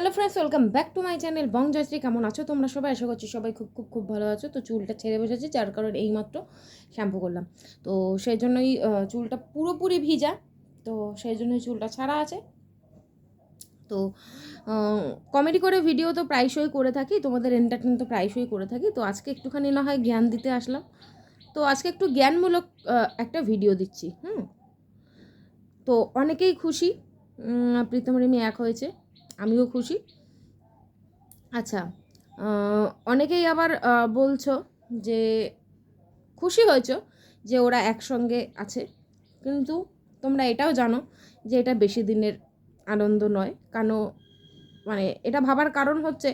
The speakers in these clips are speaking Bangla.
Hello friends welcome back to my channel Bong Joyshree, কেমন আছো তোমরা? সবাই আশা করছি সবাই খুব খুব খুব ভালো আছো। তো চুলটা ছেড়ে বসেছি, যার কারণে এইমাত্র শ্যাম্পু করলাম। তো সেই জন্যই চুলটা পুরোপুরি ভিজা। তো সেই জন্যই চুলটা ছাড়া আছে। তো কমেডি করে ভিডিও তো প্রায়শই করে থাকি, তোমাদের এন্টারটেন তো প্রায়শই করে থাকি। তো আজকে একটুখানি না হয় জ্ঞান দিতে আসলাম। তো আজকে একটু জ্ঞানমূলক একটা ভিডিও দিচ্ছি, হুম? তো অনেকেই খুশি প্রীতম রিমি এক হয়েছে। আমিও খুশি। আচ্ছা অনেকেই আবার বলছো যে খুশি হয়েছো যে ওরা একসঙ্গে আছে। কিন্তু তোমরা এটাও জানো যে এটা বেশি দিনের আনন্দ নয়। কেন মানে এটা ভাবার কারণ হচ্ছে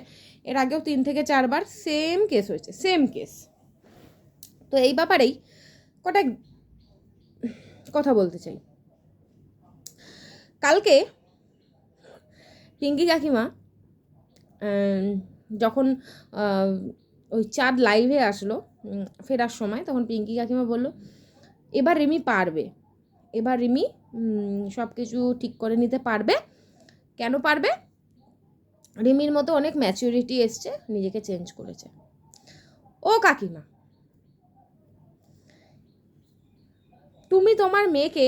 এর আগেও তিন থেকে চারবার সেম কেস হয়েছে সেম কেস তো এই ব্যাপারেই কটা কথা বলতে চাই। কালকে পিঙ্কি কাকিমা যখন ওই চাঁদ লাইভে আসলো ফেরার সময়, তখন পিঙ্কি কাকিমা বলল, এবার রিমি পারবে। এবার রিমি সব কিছু ঠিক করে নিতে পারবে। কেন পারবে? রিমির মতো অনেক ম্যাচুরিটি এসছে, নিজেকে চেঞ্জ করেছে। ও কাকিমা, তুমি তোমার মেয়েকে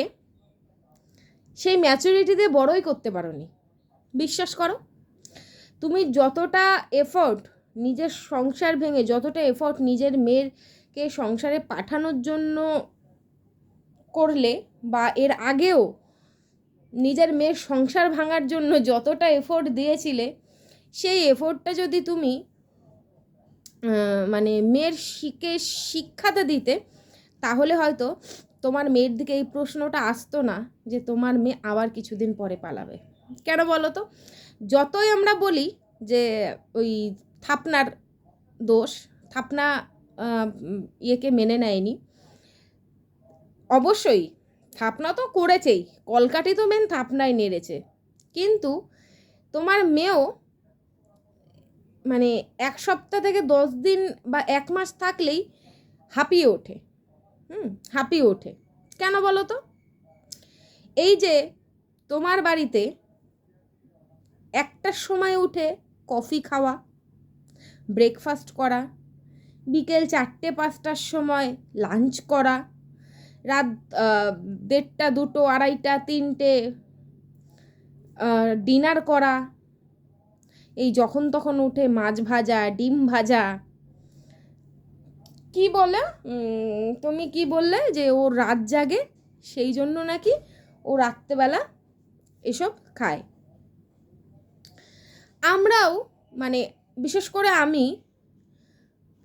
সেই ম্যাচুরিটি দিয়ে বড়ই করতে পারোনি। বিশ্বাস করো, তুমি যতটা এফোর্ট নিজের সংসার ভেঙে, যতটা এফোর্ট নিজের মেয়েরকে সংসারে পাঠানোর জন্য করলে বা এর আগেও নিজের মেয়ের সংসার ভাঙার জন্য যতটা এফোর্ট দিয়েছিলে, সেই এফোর্টটা যদি তুমি মানে মেয়ের শিখে শিক্ষাতে দিতে, তাহলে হয়তো তোমার মেয়ের দিকে এই প্রশ্নটা আসতো না যে তোমার মেয়ে আবার কিছুদিন পরে পালাবে। কেন বলো তো? যতই আমরা বলি যে ওই থাপনার দোষ, থাপনা ইয়েকে মেনে নেয়নি, অবশ্যই থাপনা তো করেছেই কলকাটি তো মেন থাপনায় নেড়েছে। কিন্তু তোমার মেয়েও মানে এক সপ্তাহ থেকে দশ দিন বা এক মাস থাকলেই হাঁপিয়ে ওঠে। হুম, হাঁপিয়ে ওঠে। কেন বলো তো? এই যে তোমার বাড়িতে একটার সময় উঠে কফি খাওয়া ব্রেকফাস্ট করা, বিকেল চারটে পাঁচটার সময় লাঞ্চ করা, রাত দেড়টা, দুটো, আড়াইটা, তিনটে ডিনার করা, এই যখন তখন উঠে মাছ ভাজা, ডিম ভাজা। কি বলে? তুমি কি বললে যে ও রাত জাগে, সেই জন্য নাকি ও রাত্রেবেলা এসব খায়? আমরাও মানে বিশেষ করে আমি,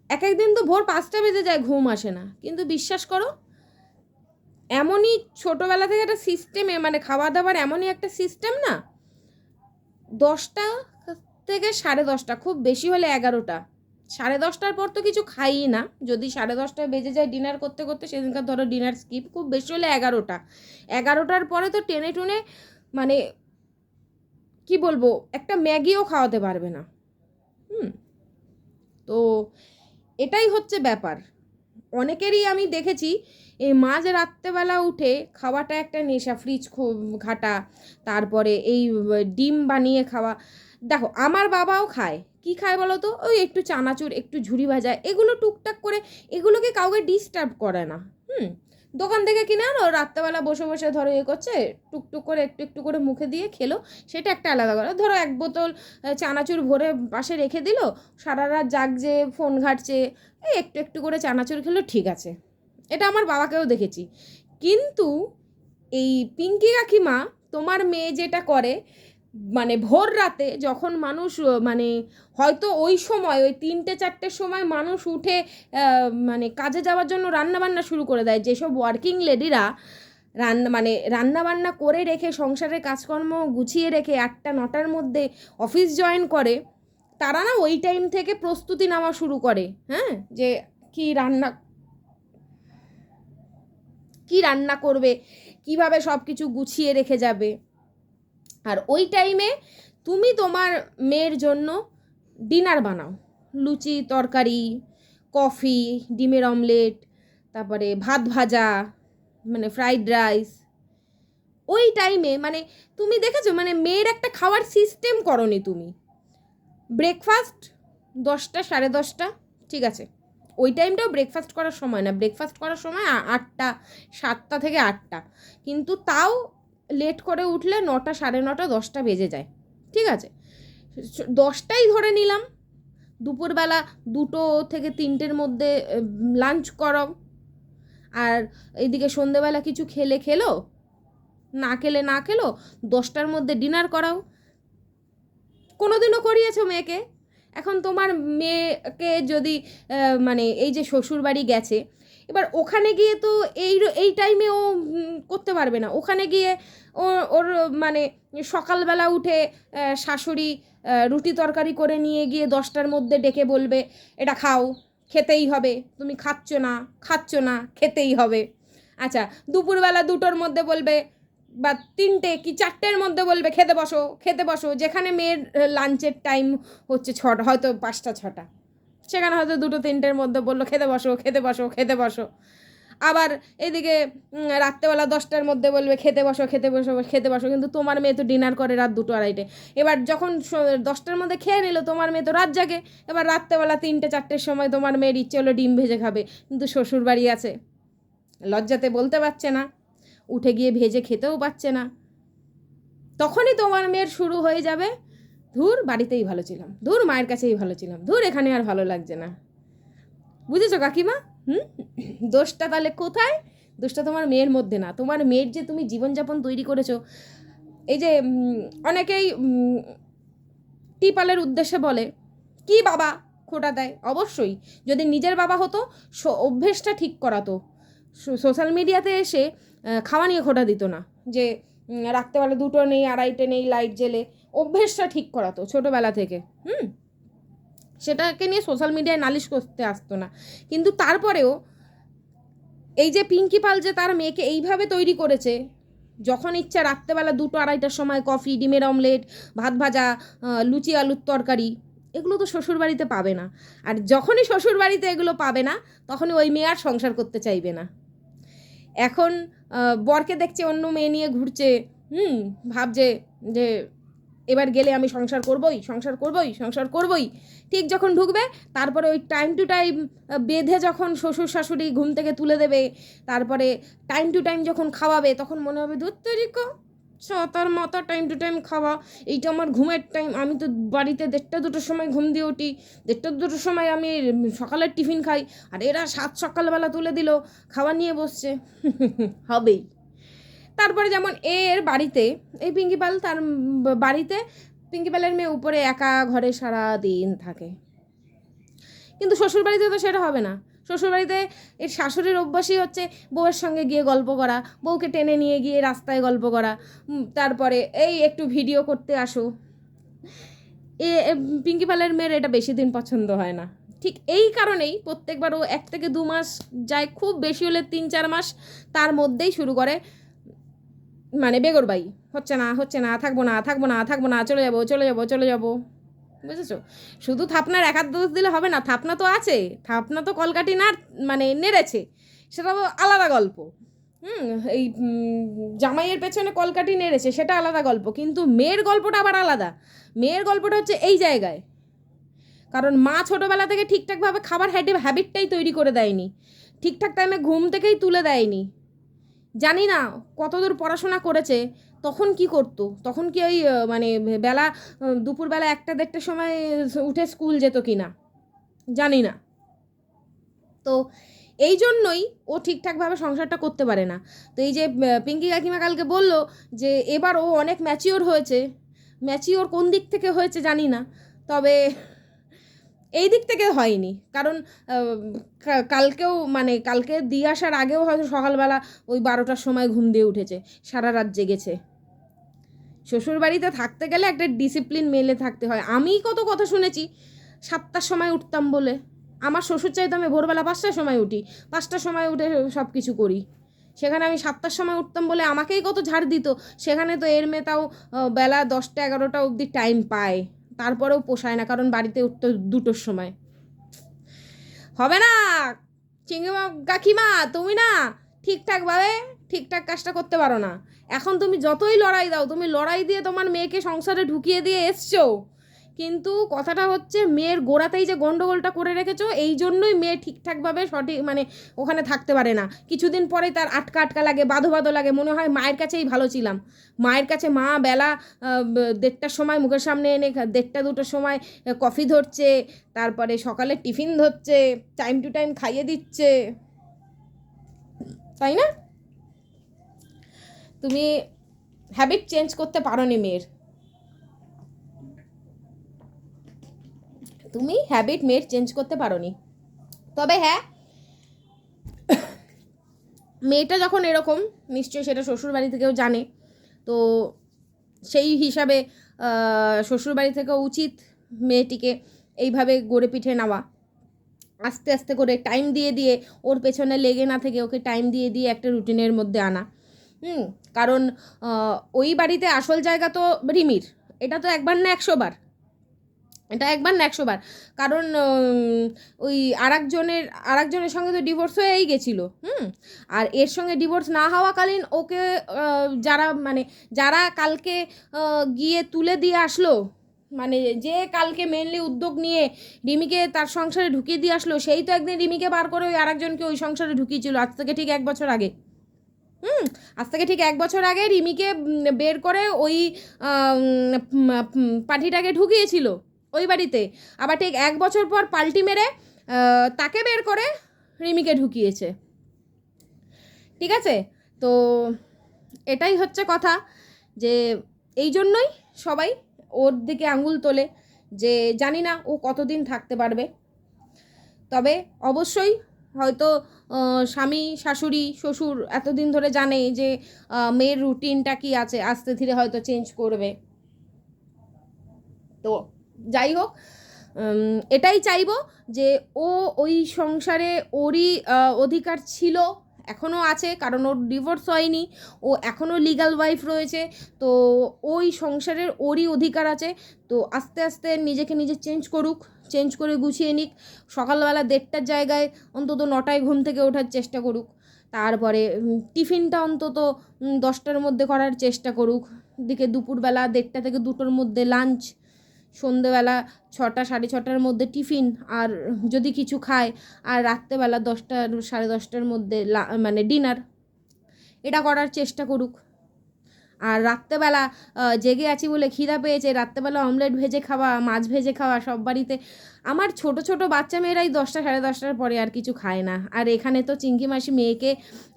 এক একদিন তো ভোর পাঁচটা বেজে যায়, ঘুম আসে না। কিন্তু বিশ্বাস করো, এমনই ছোটোবেলা থেকে একটা সিস্টেমে মানে খাওয়া দাওয়ার এমনই একটা সিস্টেম না, দশটা থেকে সাড়ে দশটা, খুব বেশি হলে এগারোটা। সাড়ে দশটার পর তো কিছু খাই না। যদি সাড়ে দশটায় বেজে যায় ডিনার করতে করতে, সেদিনকার ধরো ডিনার স্কিপ খুব বেশি হলে এগারোটা। এগারোটার পরে তো টেনে টুনে মানে কি বলব, একটা ম্যাগিও খাওয়াতে পারবে না। হুম। তো এটাই হচ্ছে ব্যাপার। অনেকেরই আমি দেখেছি, এই মাঝ রাত্রেবেলা উঠে খাওয়াটা একটা নেশা, ফ্রিজ ঘাটা, তারপরে এই ডিম বানিয়ে খাওয়া। দেখো, আমার বাবাও খায়। কি খায় বলো তো? ওই একটু চানাচুর, একটু ঝুড়ি ভাজা, এগুলো টুকটাক করে, এগুলোকে কাউকে ডিস্টার্ব করে না। হুম। দোকান থেকে কিনে আনো, রাত্রেবেলা বসে বসে ধরো এ করছে, টুকটুক করে একটু একটু করে মুখে দিয়ে খেলো, সেটা একটা আলাদা কথা। ধরো এক বোতল চানাচুর ভরে পাশে রেখে দিল, সারা রাত জাগছে, ফোন ঘাটছে এই একটু একটু করে চানাচুর খেলো, ঠিক আছে। এটা আমার বাবাকেও দেখেছি। কিন্তু এই পিঙ্কি কাকিমা তোমার মেয়ে যেটা করে মানে ভোর রাতে যখন মানুষ মানে হয়তো ওই সময়, ওই তিনটে চারটের সময় মানুষ উঠে মানে কাজে যাওয়ার জন্য রান্নাবান্না শুরু করে দেয়। যেসব ওয়ার্কিং লেডিরা রান্না মানে রান্নাবান্না করে রেখে, সংসারের কাজকর্ম গুছিয়ে রেখে আটটা নটার মধ্যে অফিস জয়েন করে, তারা না ওই টাইম থেকে প্রস্তুতি নেওয়া শুরু করে। হ্যাঁ? যে কি রান্না কি রান্না করবে, কীভাবে সব কিছু গুছিয়ে রেখে যাবে। আর ওই টাইমে তুমি তোমার মেয়ের জন্য ডিনার বানাও। লুচি, তরকারি কফি ডিমের অমলেট তারপরে ভাত ভাজা মানে ফ্রাইড রাইস ওই টাইমে মানে তুমি দেখেছ? মানে মেয়ের একটা খাওয়ার সিস্টেম করনি তুমি। ব্রেকফাস্ট দশটা, সাড়ে দশটা, ঠিক আছে? ওই টাইমটাও ব্রেকফাস্ট করার সময় না। ব্রেকফাস্ট করার সময় আটটা সাতটা থেকে আটটা। কিন্তু তাও লেট করে উঠলে নটা, সাড়ে নটা, দশটা বেজে যায়। ঠিক আছে? দশটাই ধরে নিলাম। দুপুরবেলা দুটো থেকে তিনটের মধ্যে লাঞ্চ করো আর এইদিকে সন্ধেবেলা কিছু খেলে খেলো? না খেলে না খেলো? দশটার মধ্যে ডিনার করাও। কোনোদিনও করিয়েছো মেয়েকে? এখন তোমার মেয়েকে যদি মানে এই যে শ্বশুরবাড়ি গেছে এবার ওখানে গিয়ে তো এই এই টাইমে ও করতে পারবে না। ওখানে গিয়ে ও, ওর মানে সকালবেলা উঠে শাশুড়ি রুটি তরকারি করে নিয়ে গিয়ে দশটার মধ্যে ডেকে বলবে, এটা খাও, খেতেই হবে। তুমি খাচ্ছ না খাচ্ছ না, খেতেই হবে। আচ্ছা দুপুরবেলা দুটোর মধ্যে বলবে, বা তিনটে কি চারটের মধ্যে বলবে, খেতে বসো খেতে বসো। যেখানে মেয়ের লাঞ্চের টাইম হচ্ছে ছটা, হয়তো পাঁচটা, ছটা। সেখানে হয়তো দুটো তিনটের মধ্যে বলল, খেতে বসো খেতে বসো খেতে বসো। আবার এদিকে রাত্রেবেলা দশটার মধ্যে বলবে, খেতে বসো খেতে বসো খেতে বসো। কিন্তু তোমার মেয়ে তো ডিনার করে রাত দুটো আড়াইটে। এবার যখন দশটার মধ্যে খেয়ে নিল, তোমার মেয়ে তো রাত জাগে। এবার রাত্রেবেলা তিনটে, চারটের সময় তোমার মেয়ের ইচ্ছে হলো ডিম ভেজে খাবে। কিন্তু শ্বশুর বাড়ি আছে। লজ্জাতে বলতে পারছে না। উঠে গিয়ে ভেজে খেতেও পাচ্ছে না। তখনই তোমার মেয়ের শুরু হয়ে যাবে ধুর বাড়িতেই ভালো ছিলাম, ধুর মায়ের কাছেই ভালো ছিলাম, ধুর এখানে আর ভালো লাগছে না। বুঝেছ কাকিমা? হুম? দোষটা তাহলে কোথায়? দোষটা তোমার মেয়ের মধ্যে না, তোমার মেয়ের যে তুমি জীবনযাপন তৈরি করেছ, এই যে অনেকেই টিপালের উদ্দেশ্যে বলে, কি বাবা? খোটা দেয়, অবশ্যই। যদি নিজের বাবা হতো অভ্যেসটা ঠিক করাতো। সোশ্যাল মিডিয়াতে এসে খাওয়া নিয়ে খোটা দিত না, যে রাত্রেবেলা দুটো নেই, আড়াইটে নেই, লাইট জেলে অভ্যেসটা ঠিক করাতো ছোটোবেলা থেকে, হুম? সেটাকে নিয়ে সোশ্যাল মিডিয়ায় নালিশ করতে আসতো না। কিন্তু তারপরেও এই যে পিঙ্কি পাল যে তার মেয়েকে এইভাবে তৈরি করেছে, যখন ইচ্ছা রাত্রেবেলা দুটো আড়াইটার সময় কফি ডিমের অমলেট ভাত ভাজা লুচি, আলুর তরকারি, এগুলো তো শ্বশুরবাড়িতে পাবে না। আর যখনই শ্বশুরবাড়িতে এগুলো পাবে না, তখনই ওই মেয়ে আর সংসার করতে চাইবে না। এখন বরকে দেখছে অন্য মেয়ে নিয়ে ঘুরছে, হুম? ভাবছে যে এবার গেলে আমি সংসার করবই সংসার করবই সংসার করবই। ঠিক যখন ঢুকবে, তারপরে ওই টাইম টু টাইম বেঁধে যখন শ্বশুর শাশুড়ি ঘুম থেকে তুলে দেবে, তারপরে টাইম টু টাইম যখন খাওয়াবে, তখন মনে হবে ধুত্তরিকো তার মাথা টাইম টু টাইম খাওয়া, এইটা আমার ঘুমের টাইম আমি তো বাড়িতে দেড়টা দুটোর সময় ঘুম দিয়ে উঠি, দেড়টা দুটোর সময় আমি সকালের টিফিন খাই। আর এরা সাত সকালবেলা তুলে দিল, খাওয়া নিয়ে বসছে। হবেই। তারপরে যেমন এর বাড়িতে এই পিঙ্কি পাল তার বাড়িতে পিঙ্কি পালের মেয়ে উপরে একা ঘরে সারা দিন থাকে। কিন্তু শ্বশুরবাড়িতে তো সেটা হবে না। শ্বশুরবাড়িতে এর শাশুড়ির অভ্যাসই হচ্ছে বউয়ের সঙ্গে গিয়ে গল্প করা বউকে টেনে নিয়ে গিয়ে রাস্তায় গল্প করা তারপরে এই একটু ভিডিও করতে আসো। এ, পিঙ্কি পালের মেয়ের এটা বেশি দিন পছন্দ হয় না। ঠিক এই কারণেই প্রত্যেকবার ও এক থেকে দু মাস যায় খুব বেশি হলে তিন চার মাস তার মধ্যেই শুরু করে। মানে বেগরবাই হচ্ছে না হচ্ছে না, থাকব না থাকব না থাকব না, চলে যাব চলে যাব চলে যাব। বুঝেছ? শুধু থাপনার একার দোষ দিলে হবে না, থাপনা তো আছে, থাপনা তো কলকাটি না মানে নেড়েছে সেটা তো আলাদা গল্প। হুম, এই জামাইয়ের পেছনে কলকাটি নেড়েছে, সেটা আলাদা গল্প, কিন্তু মেয়ের গল্পটা আবার আলাদা। মেয়ের গল্পটা হচ্ছে এই জায়গায়। কারণ মা ছোটোবেলা থেকে ঠিকঠাকভাবে খাবার হ্যাডে হ্যাবিটটাই তৈরি করে দেয়নি। ঠিকঠাক টাইমে ঘুম থেকেই তুলে দেয়নি। জানি না কতদূর পড়াশোনা করেছে, তখন কি করতো? তখন কি ওই মানে বেলা দুপুরবেলা একটা দেড়টার সময় উঠে স্কুল যেত কি না জানি না। তো এই জন্যই ও ঠিকঠাকভাবে সংসারটা করতে পারে না। তো এই যে পিঙ্কি কাকিমা কালকে বলল যে, এবার ও অনেক ম্যাচিওর হয়েছে। ম্যাচিওর কোন দিক থেকে হয়েছে জানি না। তবে এই দিক থেকে হয়নি। কারণ কালকেও মানে কালকে দিয়ে আসার আগেও হয়তো সকালবেলা ওই বারোটার সময় ঘুম দিয়ে উঠেছে, সারা রাত জেগেছে। শ্বশুরবাড়িতে থাকতে গেলে একটা ডিসিপ্লিন মেলে থাকতে হয়। আমি কত কথা শুনেছি, সাতটার সময় উঠতাম বলে। আমার শ্বশুর চাইতো আমি ভোরবেলা পাঁচটার সময় উঠি, পাঁচটার সময় উঠে সব কিছু করি। সেখানে আমি সাতটার সময় উঠতাম বলে আমাকেই কত ঝাড় দিত, সেখানে তো এর মেয়ে তাও বেলা দশটা এগারোটা অবধি টাইম পায়। তারপরেও পোষায় না, কারণ বাড়িতে উঠতো দুটোর সময়। হবে না! চিংড়িমা কাকিমা, তুমি না ঠিকঠাকভাবে ঠিকঠাক কাজটা করতে পারো না। এখন তুমি যতই লড়াই দাও, তুমি লড়াই দিয়ে তোমার মেয়েকে সংসারে ঢুকিয়ে দিয়ে এসছো। কিন্তু কথাটা হচ্ছে মেয়ের গোড়াতেই যে গন্ডগোলটা করে রেখেছো, এই জন্যই মেয়ে ঠিকঠাকভাবে সঠিক মানে ওখানে থাকতে পারে না। কিছুদিন পরে তার আটকা আটকা লাগে, বাঁধো বাঁধো লাগে, মনে হয় মায়ের কাছেই ভালো ছিলাম। মায়ের কাছে মা বেলা দেড়টার সময় মুখের সামনে এনে দেড়টা দুটোর সময় কফি ধরছে, তারপরে সকালে টিফিন ধরছে, টাইম টু টাইম খাইয়ে দিচ্ছে। তাই না? তুমি হ্যাবিট চেঞ্জ করতে পারো নি মেয়ের। তুমি হ্যাবিট মেয়ের চেঞ্জ করতে পারো নি তবে হ্যাঁ মেয়েটা যখন এরকম, নিশ্চয়ই সেটা শ্বশুরবাড়ি থেকেও জানে। তো সেই হিসাবে শ্বশুরবাড়ি থেকেও উচিত মেয়েটিকে এইভাবে গড়ে পিঠে নেওয়া। আস্তে আস্তে করে টাইম দিয়ে দিয়ে, ওর পেছনে লেগে না থেকে ওকে টাইম দিয়ে দিয়ে একটা রুটিনের মধ্যে আনা। হুম, কারণ ওই বাড়িতে আসল জায়গা তো রিমির। এটা তো একবার না একশো বার। এটা একবার না একশোবার। কারণ ওই আর একজনের আর একজনের সঙ্গে তো ডিভোর্স হয়েই গেছিল, হুম? আর এর সঙ্গে ডিভোর্স না হওয়াকালীন ওকে যারা মানে যারা কালকে গিয়ে তুলে দিয়ে আসলো মানে যে কালকে মেনলি উদ্যোগ নিয়ে রিমিকে তার সংসারে ঢুকিয়ে দিয়ে আসলো, সেই তো একদিন রিমিকে বার করে ওই আরেকজনকে ওই সংসারে ঢুকিয়েছিল, আজ থেকে ঠিক এক বছর আগে। হুম? আজ থেকে ঠিক এক বছর আগে রিমিকে বের করে ওই পাঠিটাকে ঢুকিয়েছিল। ওই বাড়িতে। আবার ঠিক এক বছর পর পাল্টি মেরে তাকে বের করে রিমিকে ঢুকিয়েছে। ঠিক আছে? তো এটাই হচ্ছে কথা যে এই জন্যই সবাই ওর দিকে আঙুল তোলে যে জানি না ও কতদিন থাকতে পারবে। তবে অবশ্যই হয়তো স্বামী, শাশুড়ি, শ্বশুর এতদিন ধরে জানে যে মেয়ের রুটিনটা কি আছে, আস্তে ধীরে হয়তো চেঞ্জ করবে। তো যাই হোক এটাই চাইব যে ও ওই সংসারে ওরই অধিকার ছিল এখনও আছে, কারণ ওর ডিভোর্স হয়নি, ও এখনও লিগ্যাল ওয়াইফ রয়েছে, তো ওই সংসারের ওরই অধিকার আছে, তো আস্তে আস্তে নিজেকে নিজে চেঞ্জ করুক চেঞ্জ করে গুছিয়ে নিক, সকালবেলা দেড়টার জায়গায় অন্তত নটায় ঘুম থেকে ওঠার চেষ্টা করুক, তারপরে টিফিনটা অন্তত দশটার মধ্যে করার চেষ্টা করুক, দিকে দুপুরবেলা দেড়টা থেকে দুটোর মধ্যে লাঞ্চ সন্ধেবেলা ছটা, সাড়ে ছটার মধ্যে টিফিন আর যদি কিছু খায় আর রাত্রেবেলা দশটা, সাড়ে দশটার মধ্যে মানে ডিনার, এটা করার চেষ্টা করুক। আর রাত্রেবেলা জেগে আছি বলে খিদা পেয়েছে, রাত্রেবেলা অমলেট ভেজে খাওয়া, মাছ ভেজে খাওয়া সব বাড়িতে। আমার ছোট ছোট বাচ্চা মেয়েরাই দশটা, সাড়ে দশটার পরে আর কিছু খায় না। আর এখানে তো চিঙ্কি মাসি মেয়েকে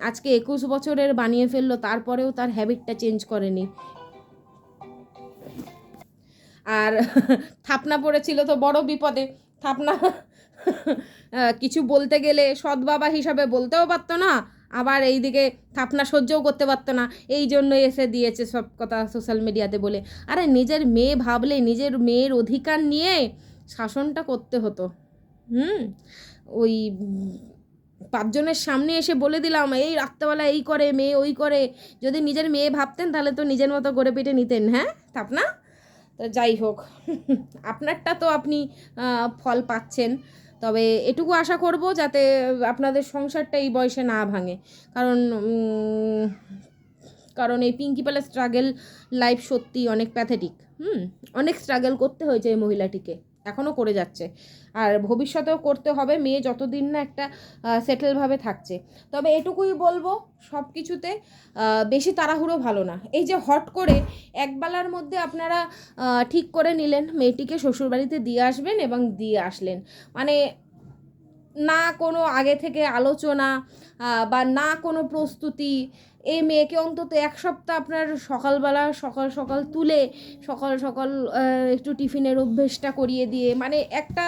আজকে একুশ বছরের বানিয়ে ফেলল, তারপরেও তার হ্যাবিটটা চেঞ্জ করেনি। আর থাপনা পড়েছিল তো বড় বিপদে। থাপনা কিছু বলতে গেলে সৎ বাবা হিসাবে বলতেও পারতো না, আবার এইদিকে থাপনা সহ্যও করতে পারতো না। এই জন্যই এসে দিয়েছে সব কথা সোশ্যাল মিডিয়াতে বলে। আরে নিজের মেয়ে ভাবলে, নিজের মেয়ের অধিকার নিয়ে শাসনটা করতে হতো। হুম? ওই পাঁচজনের সামনে এসে বলে দিলাম, এই রাত্রেবেলা এই করে, মেয়ে ওই করে। যদি নিজের মেয়ে ভাবতেন তাহলে তো নিজের মতো গড়ে পেটে নিতেন হ্যাঁ থাপনা? তো যাই হোক, আপনারটা তো আপনি ফল পাচ্ছেন। তবে এটুকু আশা করব যাতে আপনাদের সংসারটা এই বয়সে না ভাঙে। কারণ কারণ এই পিঙ্কি প্যালেস স্ট্রাগেল লাইফ সত্যি অনেক প্যাথেটিক হুম? অনেক স্ট্রাগেল করতে হয়েছে এই মহিলাটিকে। এখনও করে যাচ্ছে। আর ভবিষ্যতেও করতে হবে, মেয়ে যতদিন না একটা সেটেলভাবে থাকছে। তবে এটুকুই বলব সব কিছুতে বেশি তাড়াহুড়ো ভালো না। এই যে হট করে একবেলার মধ্যে আপনারা ঠিক করে নিলেন, মেয়েটিকে শ্বশুরবাড়িতে দিয়ে আসবেন এবং দিয়ে আসলেন। মানে না কোনো আগে থেকে আলোচনা বা না কোনো প্রস্তুতি এই মেয়েকে অন্তত এক সপ্তাহ আপনার সকালবেলা সকাল সকাল তুলে সকাল সকাল একটু টিফিনের অভ্যেসটা করিয়ে দিয়ে মানে একটা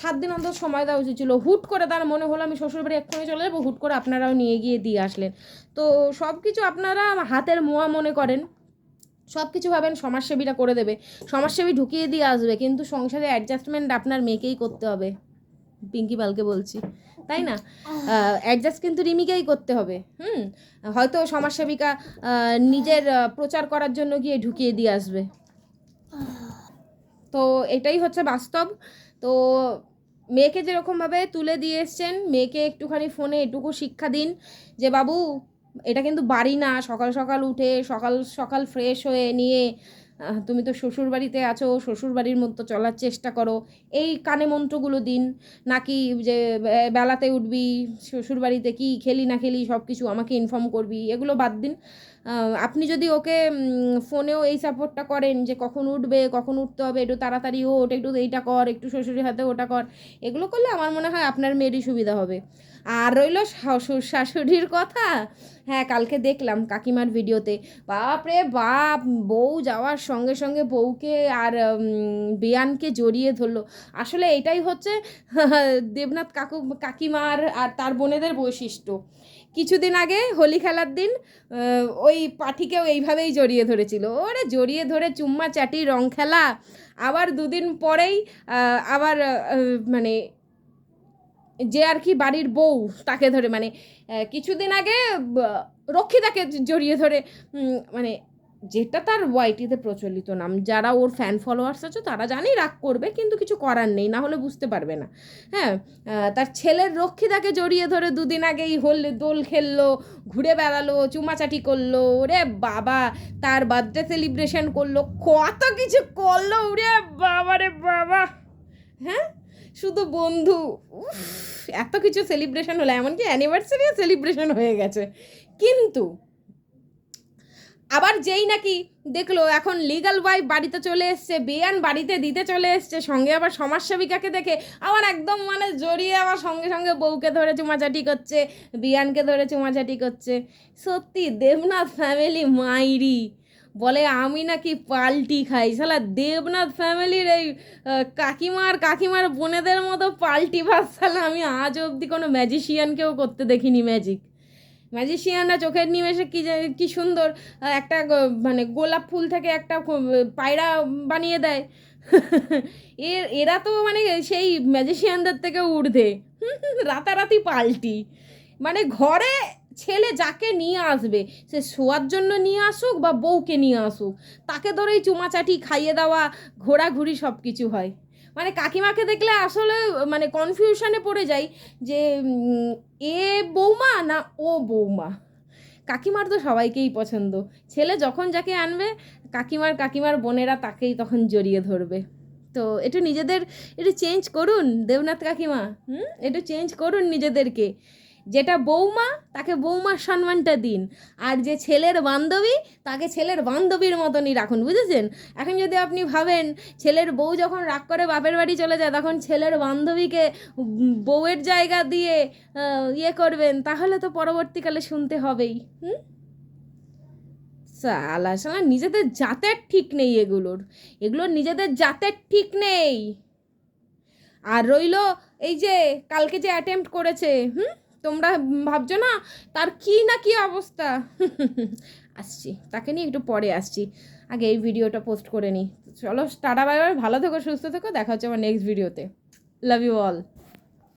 সাত দিন অন্তত সময় দেওয়া উচিত ছিল। হুট করে তার মনে হলো আমি শ্বশুরবাড়ি এক্ষুনি চলে যাব, হুট করে আপনারাও নিয়ে গিয়ে দিয়ে আসলেন। তো সব কিছু আপনারা হাতের মোয়া মনে করেন সব কিছু ভাবেন সমাজসেবীরা করে দেবে, সমাজসেবী ঢুকিয়ে দিয়ে আসবে, কিন্তু সংসারে অ্যাডজাস্টমেন্ট আপনার মেয়েকেই করতে হবে। পিঙ্কি পালকে বলছি। তাই না? অ্যাডজাস্ট কিন্তু রিমিকেই করতে হবে হুম? হয়তো সমাজসেবিকা নিজের প্রচার করার জন্য গিয়ে ঢুকিয়ে দিয়ে আসবে। তো এটাই হচ্ছে বাস্তব। তো মেয়েকে যেরকমভাবে তুলে দিয়ে এসছেন মেয়েকে একটুখানি ফোনে এটুকু শিক্ষা দিন যে বাবু এটা কিন্তু বাড়ি না। সকাল সকাল উঠে সকাল সকাল ফ্রেশ হয়ে নিয়ে তুমি তো শ্বশুর বাড়িতে আছো শ্বশুর বাড়ির মতো চলার চেষ্টা করো। এই কানে মন্ত্রগুলো দিন। নাকি যে বেলাতে উঠবি শ্বশুর বাড়িতে কি খেলি না খেলি সব কিছু আমাকে ইনফর্ম করবি, এগুলো বাদ দিন। আপনি যদি ওকে ফোনেও এই সাপোর্টটা করেন যে, কখন উঠবে, কখন উঠতে হবে, একটু তাড়াতাড়ি ওঠ, একটু এইটা কর, একটু শ্বশুরের হাতে ওটা কর, এগুলো করলে আমার মনে হয় আপনার মেয়েরই সুবিধা হবে। আর রইল শ্বশুর শাশুড়ির কথা। হ্যাঁ কালকে দেখলাম কাকিমার ভিডিওতে। বাপরে বাপ, বউ যাওয়ার সঙ্গে সঙ্গে বউকে আর বেয়ানকে জড়িয়ে ধরলো। আসলে এটাই হচ্ছে দেবনাথ কাকু, কাকিমার আর তার বোনেদের বৈশিষ্ট্য। কিছুদিন আগে হোলি খেলার দিন ওই পাঠিকেও এইভাবেই জড়িয়ে ধরেছিল। ওরে জড়িয়ে ধরে চুম্মা চাটি রং খেলা। আবার দুদিন পরেই আবার মানে যে আর কি বাড়ির বউ তাকে ধরে মানে কিছুদিন আগে রক্ষিতাকে জড়িয়ে ধরে মানে যেটা তার ওয়াইটিতে প্রচলিত নাম, যারা ওর ফ্যান ফলোয়ার্স আছে তারা জানেই রাগ করবে, কিন্তু কিছু করার নেই, না হলে বুঝতে পারবে না। হ্যাঁ তার ছেলের রক্ষিতাকে জড়িয়ে ধরে দুদিন আগেই হল, দোল খেললো, ঘুরে বেড়ালো, চুমাচাটি করল, ওরে বাবা, তার বার্থডে সেলিব্রেশন করল, কত কিছু করল, ওরে বাবা রে বাবা। হ্যাঁ? শুধু বন্ধু এত কিছু সেলিব্রেশন হলো, এমনকি অ্যানিভার্সারিও সেলিব্রেশন হয়ে গেছে। কিন্তু আবার যেই নাকি দেখল, এখন লিগাল ওয়াইফ বাড়িতে চলে এসছে বেয়ান বাড়িতে দিতে চলে এসছে, সঙ্গে আবার সমাজসেবিকাকে দেখে আবার একদম মানে জড়িয়ে আবার সঙ্গে সঙ্গে বউকে ধরে চুমাচাটি করছে বিয়ানকে ধরে চুমাচাটি করছে। সত্যি দেবনাথ ফ্যামিলি মাইরি। বলে, আমি নাকি পাল্টি খাই। শালা দেবনাথ ফ্যামিলির এই কাকিমার কাকিমার বোনেদের মতো পাল্টি ভাত, শালা আমি আজ অবধি কোনো ম্যাজিশিয়ানকেও করতে দেখিনি ম্যাজিক ম্যাজিশিয়ানরা চোখের নিমেষে কী কী সুন্দর একটা মানে গোলাপ ফুল থেকে একটা পায়রা বানিয়ে দেয়। এর, এরা তো মানে সেই ম্যাজিশিয়ানদের থেকে ঊর্ধ্বে। রাতারাতি পাল্টি। মানে ঘরে ছেলে যাকে নিয়ে আসবে, সে শোয়ার জন্য নিয়ে আসুক বা বউকে নিয়ে আসুক, তাকে ধরেই চুমাচাটি খাইয়ে দেওয়া, ঘোরাঘুরি সব কিছু হয়। মানে কাকিমাকে দেখলে আসলে মানে কনফিউশনে পড়ে যাই যে এ বৌমা না ও বৌমা? কাকিমার তো সবাইকেই পছন্দ। ছেলে যখন যাকে আনবে, কাকিমার কাকিমার বোনেরা তাকেই তখন জড়িয়ে ধরবে। তো একটু নিজেদের, একটু চেঞ্জ করুন, দেবনাথ কাকিমা, হুম? একটু চেঞ্জ করুন নিজেদেরকে। যেটা বৌমা, তাকে বৌমার সম্মানটা দিন। আর যে ছেলের বান্ধবী, তাকে ছেলের বান্ধবীর মতনই রাখুন, বুঝেছেন? এখন যদি আপনি ভাবেন, ছেলের বউ যখন রাগ করে বাপের বাড়ি চলে যায়, তখন ছেলের বান্ধবীকে বউয়ের জায়গা দিয়ে ইয়ে করবেন, তাহলে তো পরবর্তীকালে শুনতে হবেই, হুম? সালা সালা, নিজেদের জাতের ঠিক নেই এগুলোর। এগুলোর নিজেদের জাতের ঠিক নেই। আর রইল এই যে, কালকে যে অ্যাটেম্প্ট করেছে, হুম? তোমরা ভাবছ না? তার কি না কি অবস্থা? আসছি, তাকে নিয়ে একটু পরে আসছি। আগে এই ভিডিওটা পোস্ট করে নিই চলো, টাটা বাই ভালো থেকো, সুস্থ থেকো, দেখা হচ্ছে আমার নেক্সট ভিডিওতে লাভ ইউ অল